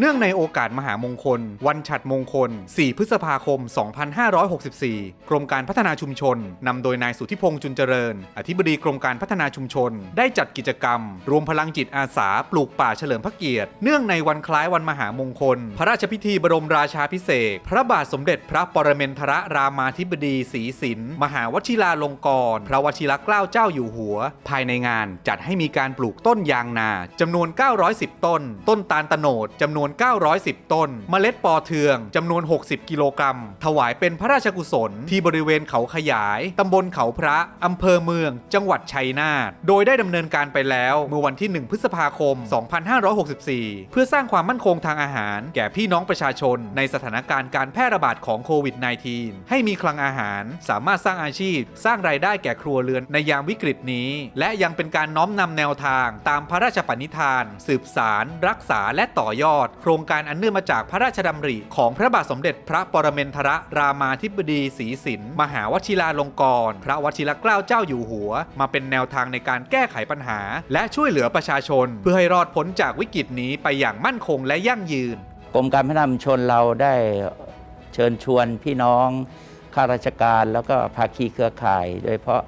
เนื่องในโอกาสมหามงคล วันฉัดมงคล 4 พฤษภาคม 2564 กรมการพัฒนาชุมชนนำโดยนายสุทธิพงษ์จุนเจริญ อธิบดีกรมการพัฒนาชุมชน ได้จัดกิจกรรม รวมพลังจิตอาสาปลูกป่าเฉลิมพระเกียรติ เนื่องในวันคล้ายวันมหามงคล พระราชพิธีบรมราชาพิเศษพระบาทสมเด็จพระปรเมนทรรามาธิบดีศรีสินมหาวชิราลงกรณ์พระวชิรเกล้าเจ้าอยู่หัว ภายในงานจัดให้มีการปลูกต้นยางนาจำนวน 910 ต้น ต้นตาลตโนดจำนวน910 ต้น เมล็ดปอเทืองจำนวน 60 กิโลกรัม ถวายเป็นพระราชกุศลที่บริเวณเขาขยาย ตำบลเขาพระอำเภอเมือง จังหวัดชัยนาท โดยได้ดำเนินการไปแล้วเมื่อวันที่ 1 พฤษภาคม 2564 เพื่อสร้างความมั่นคงทางอาหาร แก่พี่น้องประชาชน ในสถานการณ์การแพร่ระบาดของโควิด -19 ให้มีคลังอาหารสามารถสร้างอาชีพ สร้างรายได้แก่ครัวเรือนในยามวิกฤตนี้ และยังเป็นการน้อมนำแนวทางตามพระราชปณิธาน สืบสาร รักษาและต่อยอดโครงการอันเนื่องมาจากพระราชดำริ ของพระบาทสมเด็จพระปรเมนทรรามาธิบดีศรีสินมหาวชิราลงกรณ์พระวชิรเกล้าเจ้าอยู่หัว มาเป็นแนวทางในการแก้ไขปัญหา และช่วยเหลือประชาชน เพื่อให้รอดพ้นจากวิกฤตนี้ไปอย่างมั่นคงและยั่งยืนกรมการพัฒนาชุมชนเราได้เชิญชวนพี่น้องข้าราชการแล้วก็ภาคีเครือข่าย โดยเฉพาะ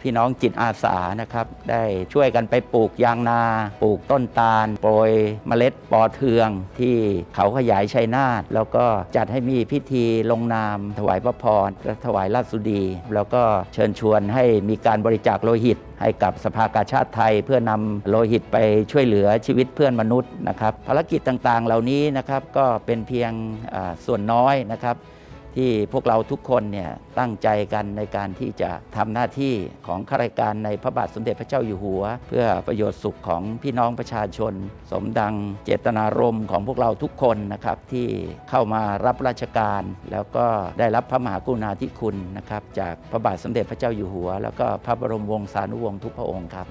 พี่น้องจิตอาสานะครับ ได้ช่วยกันไปปลูกยางนา ปลูกต้นตาล โปรยเมล็ดปอเทือง ที่เขาขยายชัยนาทแล้วก็จัดให้มีพิธีลงนาม ถวายพระพรถวายราชสุดี แล้วก็เชิญชวนให้มีการบริจาคโลหิต ให้กับสภากาชาติไทย เพื่อนำโลหิตไปช่วยเหลือชีวิตเพื่อนมนุษย์นะครับภารกิจต่างๆ เหล่านี้นะครับก็เป็นเพียงส่วนน้อยนะครับ ที่พวกเราทุกคนเนี่ยตั้งใจกันในการที่จะทำหน้าที่ของข้าราชการในพระบาทสมเด็จพระเจ้าอยู่หัว เพื่อประโยชน์สุขของพี่น้องประชาชน สมดังเจตนารมณ์ของพวกเราทุกคนนะครับที่เข้ามารับราชการ แล้วก็ได้รับพระมหากรุณาธิคุณนะครับจากพระบาทสมเด็จพระเจ้าอยู่หัว แล้วก็พระบรมวงศานุวงศ์ทุกพระองค์ครับ